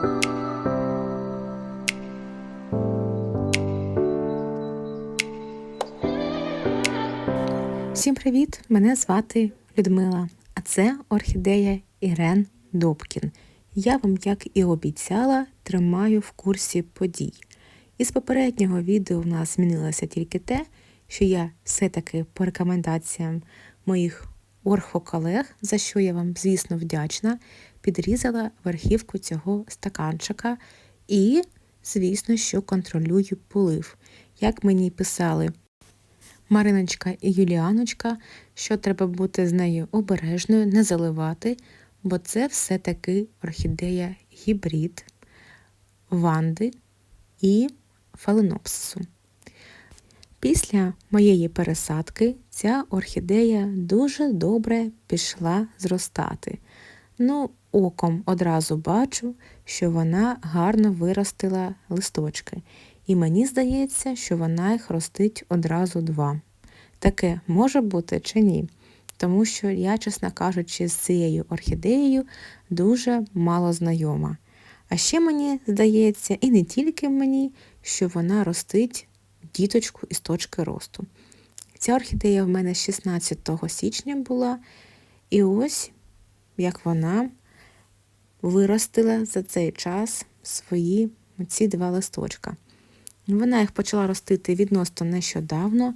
Всім привіт! Мене звати Людмила, а це орхідея Ірен Добкін. Я вам, як і обіцяла, тримаю в курсі подій. Із попереднього відео в нас змінилося тільки те, що я все-таки по рекомендаціям моїх орхоколег, за що я вам, звісно, вдячна, підрізала верхівку цього стаканчика і, звісно, що контролюю полив. Як мені писали Мариночка і Юліаночка, що треба бути з нею обережною, не заливати, бо це все-таки орхідея гібрид ванди і фаленопсису. Після моєї пересадки ця орхідея дуже добре пішла зростати. Ну, оком одразу бачу, що вона гарно виростила листочки, і мені здається, що вона їх ростить одразу два. Таке може бути чи ні? Тому що я, чесно кажучи, з цією орхідеєю дуже мало знайома. А ще мені здається, і не тільки мені, що вона ростить діточку із точки росту. Ця орхідея в мене 16 січня була, і ось як вона виростила за цей час свої ці два листочка. Вона їх почала ростити відносно нещодавно.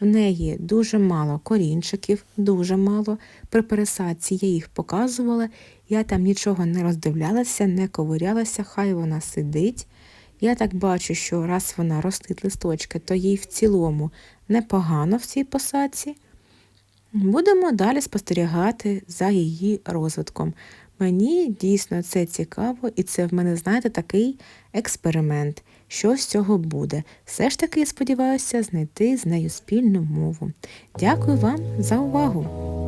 В неї дуже мало корінчиків, дуже мало. При пересадці я їх показувала, я там нічого не роздивлялася, не ковирялася, хай вона сидить. Я так бачу, що раз вона ростить листочки, то їй в цілому непогано в цій посадці. Будемо далі спостерігати за її розвитком. Мені дійсно це цікаво, і це в мене, знаєте, такий експеримент. Що з цього буде? Все ж таки сподіваюся знайти з нею спільну мову. Дякую вам за увагу!